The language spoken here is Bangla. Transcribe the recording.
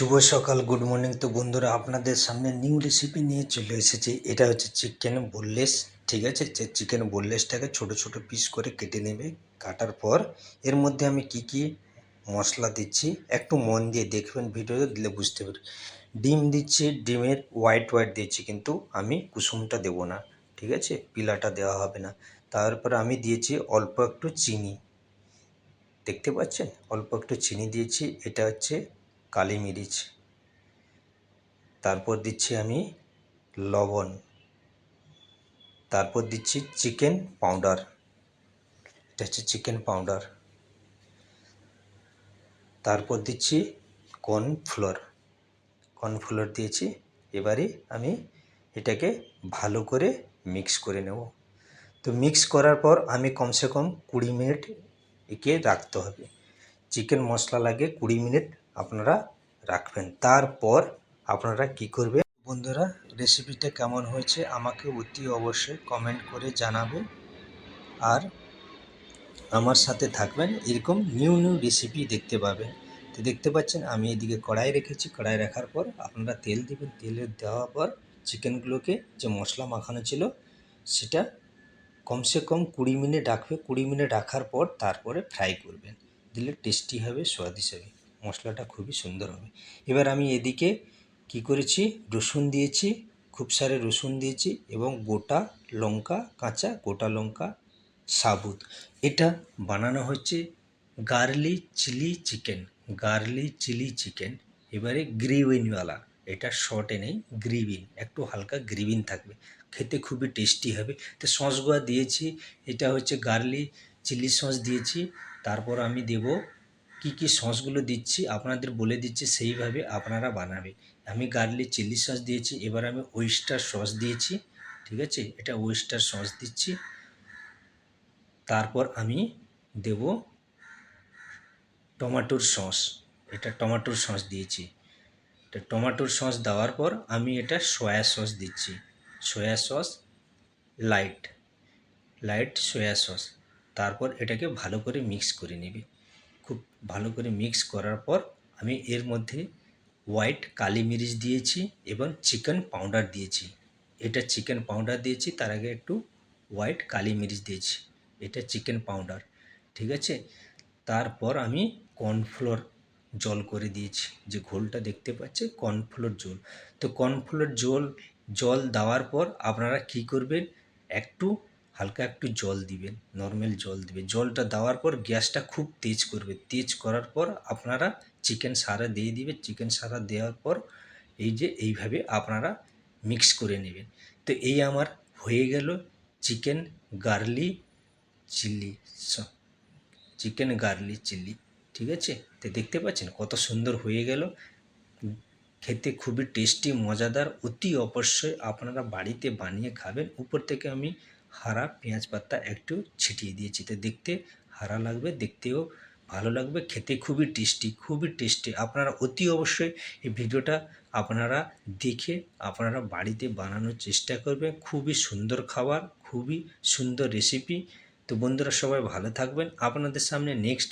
শুভ সকাল গুড মর্নিং তো বন্ধুরা, আপনাদের সামনে নিউ রেসিপি নিয়ে চলে এসেছি। এটা হচ্ছে চিকেন বোললেস ঠিক আছে? যে চিকেন বোললেসটাকে ছোট ছোট পিস করে কেটে নেবে, কাটার পর এর মধ্যে আমি কি কি মশলা দিচ্ছি, একটু মন দিয়ে দেখবেন ভিডিওতে দিলে বুঝতে পারবে ডিম দিচ্ছি, ডিমের হোয়াইট হোয়াইট দিচ্ছি, কিন্তু আমি কুসুমটা দেবো না, ঠিক আছে? পিলাটা দেওয়া হবে না। তারপর আমি দিয়েছি অল্প একটু চিনি। দেখতে পাচ্ছেন? অল্প একটু চিনি দিয়েছি। এটা হচ্ছে কালি মিরিচ। তারপর দিচ্ছি আমি লবণ। তারপর দিচ্ছি চিকেন পাউডার। এটা হচ্ছে চিকেন পাউডার। তারপর দিচ্ছি কর্নফ্লোর। কর্নফ্লোর দিয়েছি। এবারে আমি এটাকে ভালো করে মিক্স করে নেব। তো মিক্স করার পর আমি কমসে কম কুড়ি মিনিট একে রাখতে হবে। চিকেন মশলা লাগে কুড়ি মিনিট আপনারা রাখবেন। তারপর আপনারা কি করবেন? বন্ধুরা রেসিপিটা কেমন হয়েছে আমাকে অতি অবশ্যই কমেন্ট করে জানাবেন। আর আমার সাথে থাকবেন, এরকম নিউ নিউ রেসিপি দেখতে পাবেন। তো দেখতে পাচ্ছেন, আমি এদিকে কড়াই রেখেছি। কড়াই রাখার পর আপনারা তেল দেবেন। তেলে দেওয়ার পর চিকেনগুলোকে যে মশলা মাখানো ছিল, সেটা কমসে কম কুড়ি মিনিট রাখবে। কুড়ি মিনিট রাখার পর তারপরে ফ্রাই করবেন। দিলে টেস্টি হবে স্বাদ হিসাবে মশলাটা খুবই সুন্দর হবে। এবার আমি এদিকে কি করেছি? রসুন দিয়েছি, খুব সারে রসুন দিয়েছি এবং গোটা লঙ্কা, কাঁচা গোটা লঙ্কা, সাবুত। এটা বানানো হচ্ছে garlic chilli chicken garlic chilli chicken. এবারে গ্রিউইনওয়ালা এটা শর্টে নেই গ্রিবিন একটু হালকা গ্রিবিন থাকবে। খেতে খুবই টেস্টি হবে। তো সসগুলো দিয়েছি, এটা হচ্ছে গার্লি চিলি সস দিয়েছি, তারপর আমি দেব কি কি সসগুলো দিচ্ছি, আপনাদের বলে দিচ্ছি, সেইভাবে আপনারা বানাবে। আমি গার্লি চিলি সস দিয়েছি, এবার আমি ওয়েস্টার সস দিয়েছি, ঠিক আছে? এটা ওয়েস্টার সস দিচ্ছি। তারপর আমি দেব টমাটোর সস এটা টমাটোর সস দিয়েছি। এটা টমাটোর সস দেওয়ার পর আমি এটা সয়া সস দিচ্ছি। Soya sauce light light soya sauce তারপর এটাকে ভালো করে মিক্স করে নেবে। খুব ভালো করে মিক্স করার পর আমি এর মধ্যে হোয়াইট কালি মিরিচ দিয়েছি এবং চিকেন পাউডার দিয়েছি। এটা চিকেন পাউডার দিয়েছি, তার আগে একটু হোয়াইট কালি মিরিচ দিয়েছি। এটা চিকেন পাউডার ঠিক আছে? তারপর আমি কর্নফ্লোর জল করে দিয়েছি। যে ঘোলটা দেখতে পাচ্ছে কর্নফ্লোর জল। তো কর্নফ্লোর জল জল দেওয়ার পর আপনারা কি করবেন? একটু হালকা একটু জল দিবেন নর্মাল জল দিবেন। জলটা দেওয়ার পর গ্যাসটা খুব তেজ করবে। তেজ করার পর আপনারা চিকেন সারা দিয়ে দিবে চিকেন সারা দেওয়ার পর এই যে এইভাবে আপনারা মিক্স করে নেবেন। তো এই আমার হয়ে গেল chicken garlic chilli chicken garlic chilli ঠিক আছে? তো দেখতে পাচ্ছেন কত সুন্দর হয়ে গেল। খেতে খুবই টেস্টি মজাদার, অতি অবশ্যই আপনারা বাড়িতে বানিয়ে খাবেন। উপর থেকে আমি হারা পেঁয়াজ পাতা একটু ছিটিয়ে দিয়েছি। তো দেখতে হারা লাগবে, দেখতেও ভালো লাগবে, খেতে খুবই টেস্টি খুবই টেস্টি। আপনারা অতি অবশ্যই এই ভিডিওটা আপনারা দেখে আপনারা বাড়িতে বানানোর চেষ্টা করবেন। খুবই সুন্দর খাবার, খুবই সুন্দর রেসিপি তো বন্ধুরা সবাই ভালো থাকবেন। আপনাদের সামনে নেক্সট